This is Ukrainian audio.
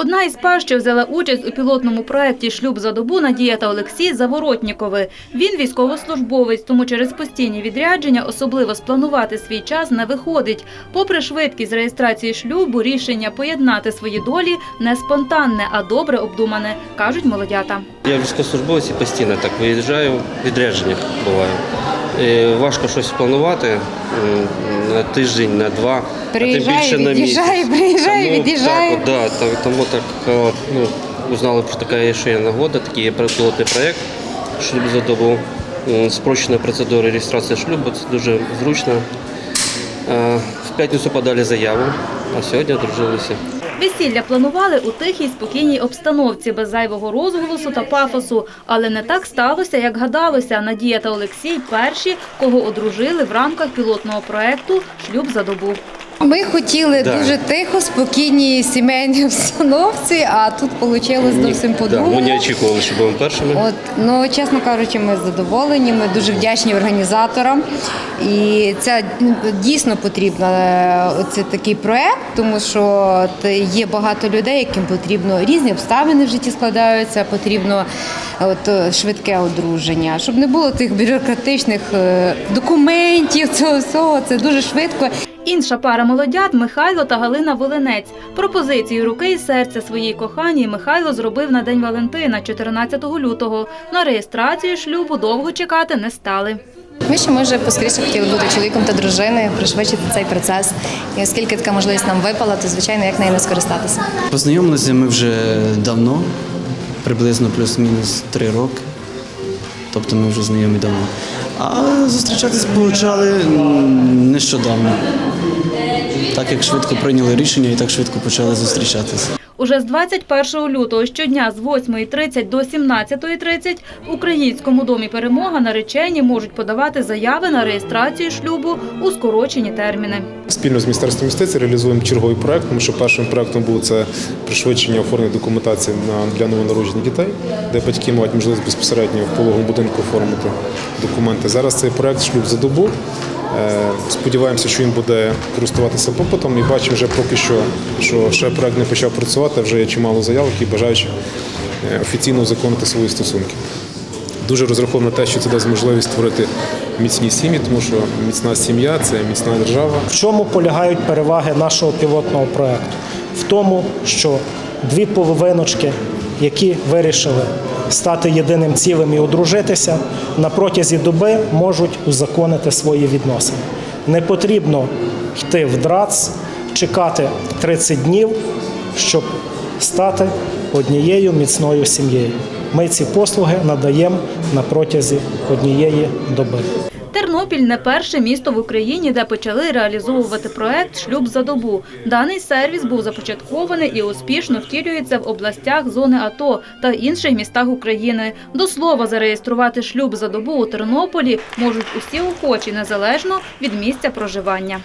Одна із пар, що взяла участь у пілотному проєкті «Шлюб за добу» Надія та Олексій Заворотнікови. Він військовослужбовець, тому через постійні відрядження особливо спланувати свій час не виходить. Попри швидкість реєстрації шлюбу, рішення поєднати свої долі не спонтанне, а добре обдумане, кажуть молодята. Я військовослужбовець і постійно так виїжджаю, відрядження буває. Важко щось планувати на тиждень, на два, а тим більше на місяць. від'їжджаю. Так, так, тому так е, ну, узнали про таке, що є нагода, такий є пілотний проєкт шлюб за добу. Спрощена процедура реєстрації шлюбу, це дуже зручно. Е, В п'ятницю подали заяву, а сьогодні одружилися. Весілля планували у тихій спокійній обстановці, без зайвого розголосу та пафосу. Але не так сталося, як гадалося. Надія та Олексій перші, кого одружили в рамках пілотного проєкту «Шлюб за добу». Ми хотіли Да. дуже тихо, спокійній сімейній обстановці, а тут вийшло зовсім Да, ми по-другому. не очікували, що будемо першими. От, ну, чесно кажучи, ми задоволені, ми дуже вдячні організаторам. І це дійсно потрібно е, це такий проект, тому що є багато людей, яким потрібно різні обставини в житті складаються, потрібно от, е, швидке одруження, щоб не було тих бюрократичних е, документів, цього всього. Це дуже швидко. Інша пара молодят Михайло та Галина Волинець. Пропозицію руки і серця своїй коханій Михайло зробив на День Валентина, 14 лютого. На реєстрацію шлюбу довго чекати не стали. Ми ще ми вже поскоріше хотіли бути чоловіком та дружиною, пришвидшити цей процес. І оскільки така можливість нам випала, то звичайно як нею не скористатися. Познайомилися ми вже давно, приблизно плюс-мінус три роки. Тобто ми вже знайомі давно. А зустрічатись почали нещодавно. Так як швидко прийняли рішення і так швидко почали зустрічатися. Уже з 21 лютого щодня з 8.30 до 17.30 в Українському домі перемога наречені можуть подавати заяви на реєстрацію шлюбу у скорочені терміни. Спільно з міністерством юстиції реалізуємо черговий проект, тому що першим проектом був це пришвидшення оформлення документації на для новонароджених дітей, де батьки мають можливість безпосередньо в пологовому будинку оформити документи. Зараз цей проект шлюб за добу. Е, Сподіваємося, що він буде користуватися попитом. І бачимо вже поки що, що ще проект не почав працювати. Вже є чимало заявок і бажаючих е, офіційно узаконити свої стосунки. Дуже розраховано те, що це дасть можливість створити міцні сім'ї, тому що міцна сім'я це міцна держава. В чому полягають переваги нашого пілотного проекту? В тому, що дві половиночки, які вирішили стати єдиним цілим і одружитися, на протязі доби можуть узаконити свої відносини. Не потрібно йти в драц, чекати 30 днів, щоб стати однією міцною сім'єю. Ми ці послуги надаємо на протязі однієї доби. Тернопіль не перше місто в Україні, де почали реалізовувати проект Шлюб за добу. Даний сервіс був започаткований і успішно втілюється в областях зони АТО та інших містах України. До слова, зареєструвати шлюб за добу у Тернополі можуть усі охочі незалежно від місця проживання.